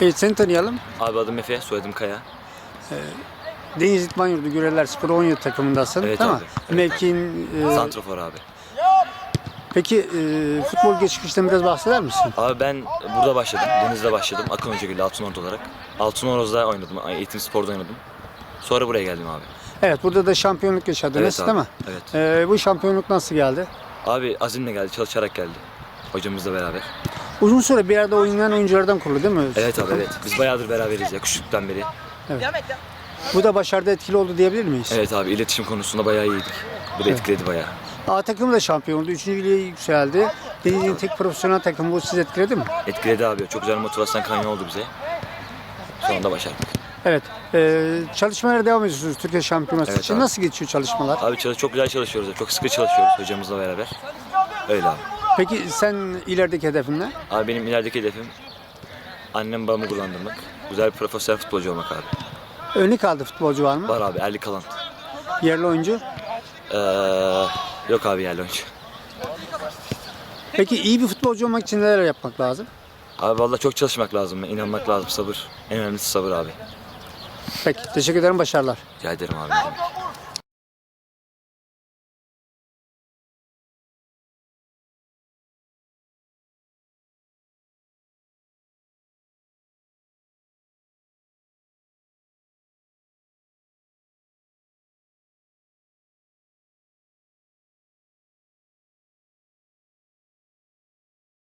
Evet seni tanıyalım. Abi adım Efe, soyadım Kaya. Deniz İtman Yurdu Güreler Spor 17 takımındasın. Evet mi? abi, evet. E, Santrofor abi. peki e, futbol geçmişten biraz bahseder misin? Abi ben burada başladım. Deniz'de başladım. Akın Hocagül'de Altınordu olarak. Altınordu'da oynadım. Eğitim sporda oynadım. Sonra buraya geldim abi. Evet burada da şampiyonluk yaşadınız Evet abi, değil mi? evet. E, bu şampiyonluk nasıl geldi? Abi azimle geldi, çalışarak geldi. Hocamızla beraber. Uzun süre bir yerde oynayan oyunculardan kurulu değil mi? Evet abi evet. Biz bayağıdır beraberiz ya küçüklükten beri. Bu da başarıda etkili oldu diyebilir miyiz? Evet abi iletişim konusunda bayağı iyiydik. Bu da etkiledi bayağı. A takımı da şampiyon oldu. Üçüncü lige yükseldi. Deniz'in tek profesyonel takımı bu sizi etkiledi mi? Etkiledi abi. Çok güzel motivasyon kaynağı oldu bize. Sonunda başardık. Evet. E, çalışmalara devam ediyorsunuz Türkiye şampiyonası Evet için. abi. Nasıl geçiyor çalışmalar? Abi çalış, çok güzel çalışıyoruz. Çok sıkı çalışıyoruz hocamızla beraber. Öyle abi. Peki sen ilerideki hedefin ne? Abi benim ilerideki hedefim annem babamı gururlandırmak. Güzel bir profesyonel futbolcu olmak abi. Örnek aldı futbolcu var mı? Var abi Erlik Kalan. Yerli oyuncu. Ee, yok abi yerli oyuncu. Peki iyi bir futbolcu olmak için neler yapmak lazım? Abi vallahi çok çalışmak lazım. inanmak lazım. Sabır. En önemlisi sabır abi. Peki teşekkür ederim başarılar. Rica ederim abi.